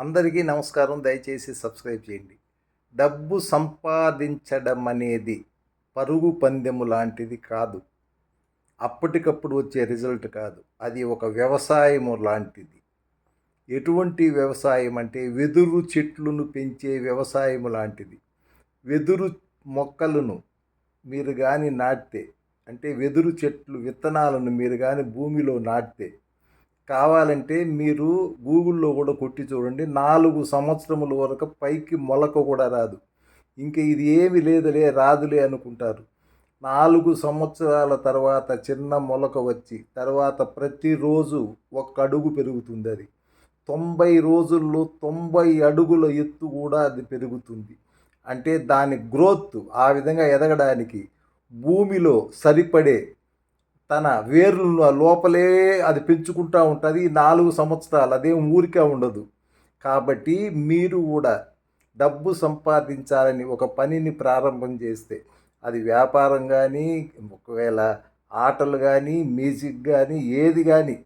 అందరికీ నమస్కారం. దయచేసి సబ్స్క్రైబ్ చేయండి. డబ్బు సంపాదించడం అనేది పరుగు పందెము లాంటిది కాదు. అప్పటికప్పుడు వచ్చే రిజల్ట్ కాదు. అది ఒక వ్యవసాయము లాంటిది. ఎటువంటి వ్యవసాయం అంటే వెదురు చెట్లను పెంచే వ్యవసాయము లాంటిది. వెదురు మొక్కలను మీరు కానీ నాటితే అంటే వెదురు చెట్లు విత్తనాలను మీరు కానీ భూమిలో నాటితే కావాలంటే మీరు గూగుల్లో కూడా కొట్టి చూడండి. నాలుగు సంవత్సరముల వరకు పైకి మొలక కూడా రాదు. ఇంక ఇది ఏమి లేదులే రాదులే అనుకుంటారు. నాలుగు సంవత్సరాల తర్వాత చిన్న మొలక వచ్చి తర్వాత ప్రతిరోజు ఒక్క అడుగు పెరుగుతుంది అది. తొంభై రోజుల్లో తొంభై అడుగుల ఎత్తు కూడా అది పెరుగుతుంది. అంటే దాని గ్రోత్ ఆ విధంగా ఎదగడానికి భూమిలో సరిపడే తన వేర్లు లోపలే అది పెంచుకుంటూ ఉంటుంది. నాలుగు సంవత్సరాలు అదేం ఊరికే ఉండదు. కాబట్టి మీరు కూడా డబ్బు సంపాదించాలని ఒక పనిని ప్రారంభం చేస్తే అది వ్యాపారం కానీ ఒకవేళ ఆటలు కానీ మ్యూజిక్ కానీ ఏది కానీ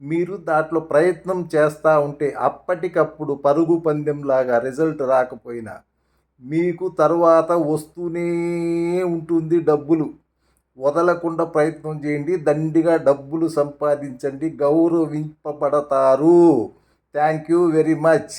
మీరు దాంట్లో ప్రయత్నం చేస్తూ ఉంటే అప్పటికప్పుడు పరుగు పందెంలాగా రిజల్ట్ రాకపోయినా మీకు తర్వాత వస్తూనే ఉంటుంది డబ్బులు. వదలకుండా ప్రయత్నం చేయండి దండిగా డబ్బులు సంపాదించండి గౌరవింపబడతారు. Thank you very much